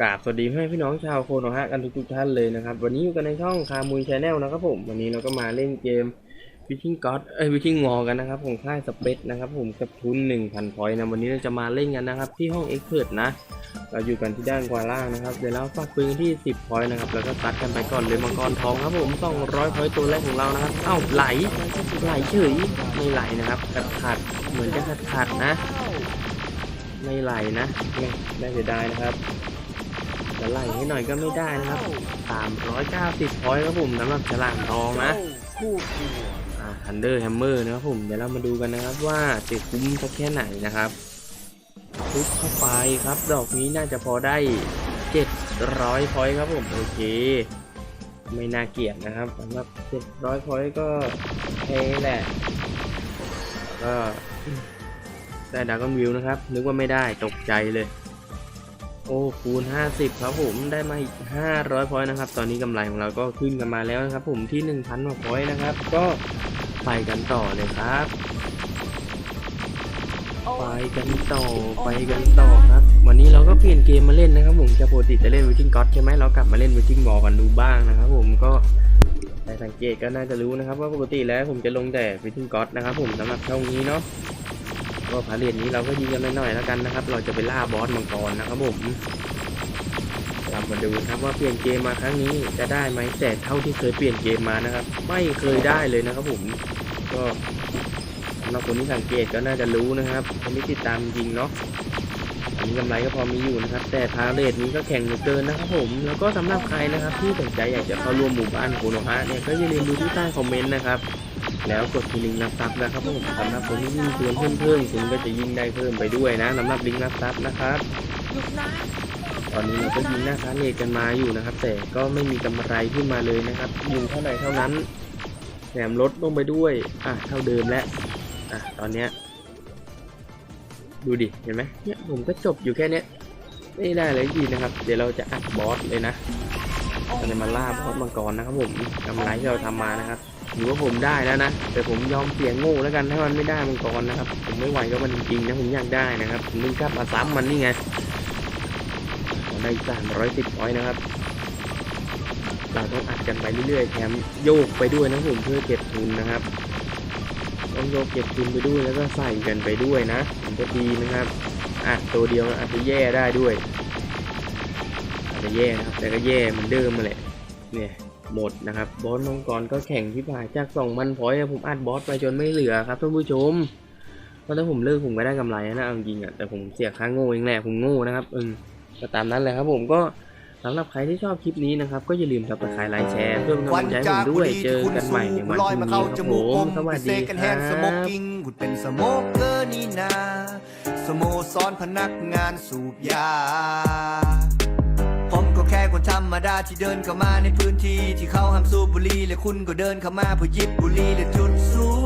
กราบสวัสดีให้พี่น้องชาวโคโนะฮะกันทุกๆท่านเลยนะครับ วันนี้อยู่กันในช่องคามุยชาแนลนะครับผมวันนี้เราก็มาเล่นเกมวิชิงก็อดเอ้ยวิชิงงอกันนะครับของค่ายสเปซนะครับผมกับทุน1,000พอยต์นะวันนี้เราจะมาเล่นกันนะครับ ที่ห้องเอ็กเพรสนะ เราอยู่กันที่ด้านขวาล่างนะครับเดี๋ยวเราฝากปืนที่ 10พอยต์นะครับแล้วก็ตัดกันไปก่อนเลยมังกรทองครับผม200พอยต์ตัวแรกของเรานะครับเอ้าไหลไหลเฉยไม่ไหลนะครับขัดขัดเหมือนจะขัดขัดนะ ไม่ไหลนะไม่น่าเสียดายนะครับ จะไหลให้หน่อยก็ไม่ได้นะครับ390พอยต์ครับผมสำหรับฉลามทองนะคู่ครัวอ่า Thunder Hammer นะครับผมเดี๋ยวเรามาดูกันนะครับว่าจะคุ้มสักแค่ไหนนะครับทุบเข้าไปครับ ดอกนี้น่าจะพอได้ 700พอยต์ครับผมโอเค ไม่น่าเกลียดนะครับสำหรับ 700พอยต์ก็โอเคแหละก็ได้ดากอนวิวนะครับ นึกว่าไม่ได้ตกใจเลย โอ้คูณ 50 ครับผมได้มาอีก 500พอยต์นะครับ ตอนนี้กำไรของเราก็ขึ้นกันมาแล้วนะครับ ผมที่1,000กว่าพอยต์นะครับ ก็ไปกันต่อเลยครับ ไปกันต่อไปกันต่อครับ วันนี้เราก็เปลี่ยนเกมมาเล่นนะครับ ผมจะปกติจะเล่นวิชิงก็อดใช่ไหมเรากลับมาเล่นวิชิงบอกันดูบ้างนะครับ ผมก็แต่สังเกตก็น่าจะรู้นะครับ ว่าปกติแล้วผมจะลงแต่วิชิงก็อดนะครับ ผมสำหรับช่องนี้เนาะ ก็ผาเรียนนี้เราก็ยิงกันหน่อยๆแล้วกันนะครับ เราจะไปล่าบอสมังกรนะครับผมเรามาดูครับว่าเปลี่ยนเกมมาครั้งนี้จะได้ไหมแต่เท่าที่เคยเปลี่ยนเกมมานะครับ ไม่เคยได้เลยนะครับผมก็สำหรับคนที่สังเกตก็น่าจะรู้นะครับคนที่ติดตามจริงเนาะอันนี้กำไรก็พอมีอยู่นะครับ แต่พาเลทนี้ก็แข่งเหลือเกินนะครับผม แล้วก็สำหรับใครนะครับ ที่สนใจอยากจะเข้าร่วมหมู่บ้านโคโนฮะเนี่ยก็อย่าลืมดูที่ใต้คอมเมนต์นะครับ แล้วกดที่ลิงก์รับทรัพย์นะครับผมสำหรับคนที่ยิ่งชวนเพิ่มเพิ่มคุณก็จะยิ่งได้เพิ่มไปด้วยนะสำหรับลิงก์รับทรัพย์นะครับ ตอนนี้เราก็ยิงหน้าค้าเลกันมาอยู่นะครับ แต่ก็ไม่มีกำไรขึ้นมาเลยนะครับยิงเท่าไหร่เท่านั้นแถมลดลงไปด้วยอะเท่าเดิมแล้วอะตอนเนี้ยดูดิเห็นไหมเนี่ยผมก็จบอยู่แค่เนี้ยไม่ได้เลยดีนะครับ เดี๋ยวเราจะอัดบอสเลยนะ เราจะมาล่าบอสมังกรนะครับผมกำไรที่เราทำมานะครับถือว่าผมได้แล้วนะแต่ผมยอมเสี่ยงโง่แล้วกันถ้ามันไม่ได้มังกรนะครับ ผมไม่ไหวกับมันจริงๆนะผมอยากได้นะครับผมมึงกลับมาซ้ำมันนี่ไงได้สามร้อยสิบร้อยนะครับเราต้องอัดกันไปเรื่อยๆแถมโยกไปด้วยนะผมเพื่อเก็บทุนนะครับต้องโยกเก็บทุนไปด้วยแล้วก็ใส่กันไปด้วยนะถึงจะดีนะครับอัดตัวเดียวอาจจะแย่ได้ด้วย จจะแย่นะครับ แต่ก็แย่เหมือนเดิมมาแหละเนี่ยหมดนะครับ บอสมังกรก็แข่งที่ผ่านจากสองมันพอยต์อะผมอัดบอสไปจนไม่เหลือครับท่านผู้ชมเพราะถ้าผมเลิกผมก็ได้กำไรนะเอาจริงๆอะแต่ผมเสียค่าโง่เองแหละผมโง่นะครับเออก็ตามนั้นแหละครับผมก็สำหรับใครที่ชอบคลิปนี้นะครับ ก็อย่าลืมกดติดตามไลค์แชร์เพื่อเป็นกำลังใจให้ผมด้วยเจอกันใหม่ในวันพลอยรุ่งมานี้เข้าคจรับมูผกผมมสวัสเซดีกันคแฮรันสโมกบกิ้งคุณเป็นสโมกเกอร์นี่นาสโมสรพนักงานสูบยาผมก็แคนธรรมดาที่เดินเข้ามาในพื้นที่ที่เขาห้ามสูบบุหรี่และคุณก็เดินเข้ามาเพื่อหยิบบุหรี่และจุดสู